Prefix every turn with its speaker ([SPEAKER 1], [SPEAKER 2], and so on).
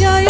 [SPEAKER 1] 잊어요.